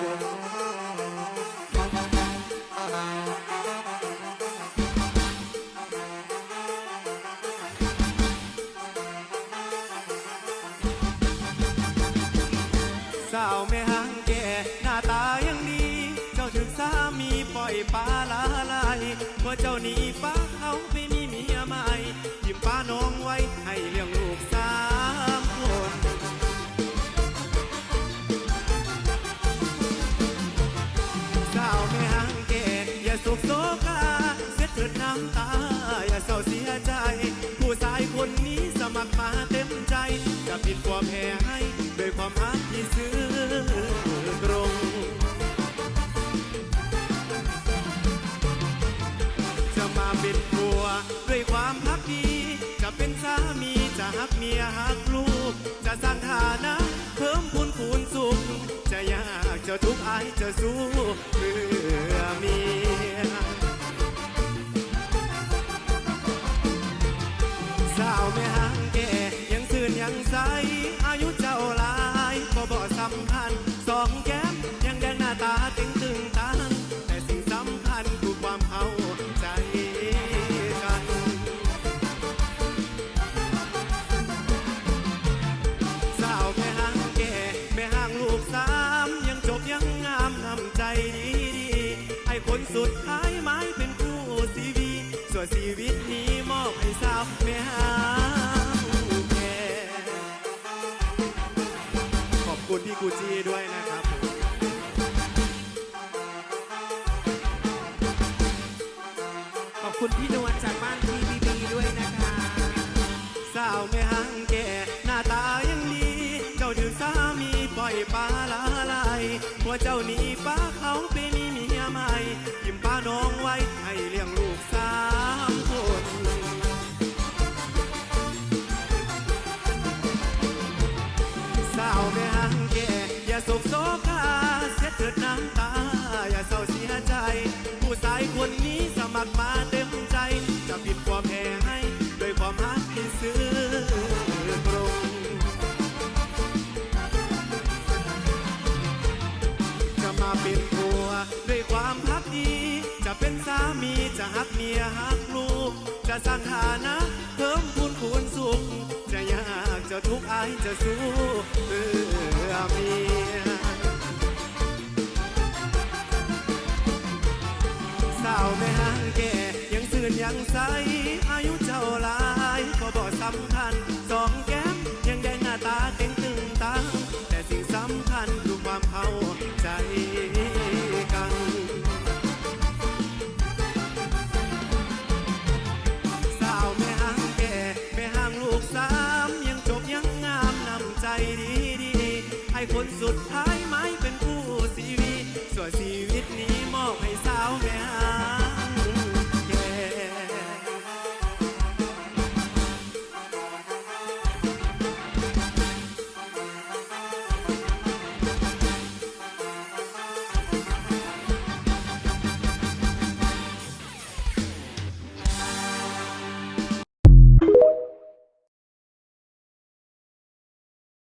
สาวแม่หางแก่หน้าตายังดี เจ้าถึงสามีปล่อยปลาละลายเพราะเจ้าหนีป้า ด้วยความพักดี จะเป็นสามีจะฮักเมียฮักลูก จะสร้างฐานะ เพิ่มพูนคูณสุข จะยากจะทุกข์อายจะสู้ สาวแม่หางแก่ขอบคุณพี่กูจีด้วยนะครับขอบคุณพี่นวลจากบ้านทีบีบีด้วยนะคะ สาวแม่หางแก่หน้าตายังดี เจ้าถือสามีปล่อยปลาละลายหัวเจ้าหนี งแก่อย่าโศกโศกาเสียเถิดน้ำตา อย่าเศร้าเสียใจ ผู้ชายคนนี้สมัครมาเต็มใจ จะผิดความแพ้ให้ด้วยความรักที่ซื่อตรงจะมาเป็นผัวด้วยความพักดีจะเป็นสามีจะฮักเมียฮักลูก จะสร้างฐานะ เพิ่มพูนคูณสุขจะยา ทุกอายจะสู้เพื่อเมียสาวแม่หางแก่ยังซื่นยังใสอายุเจ้าหลายก็บ่สำคัญ สุดท้าย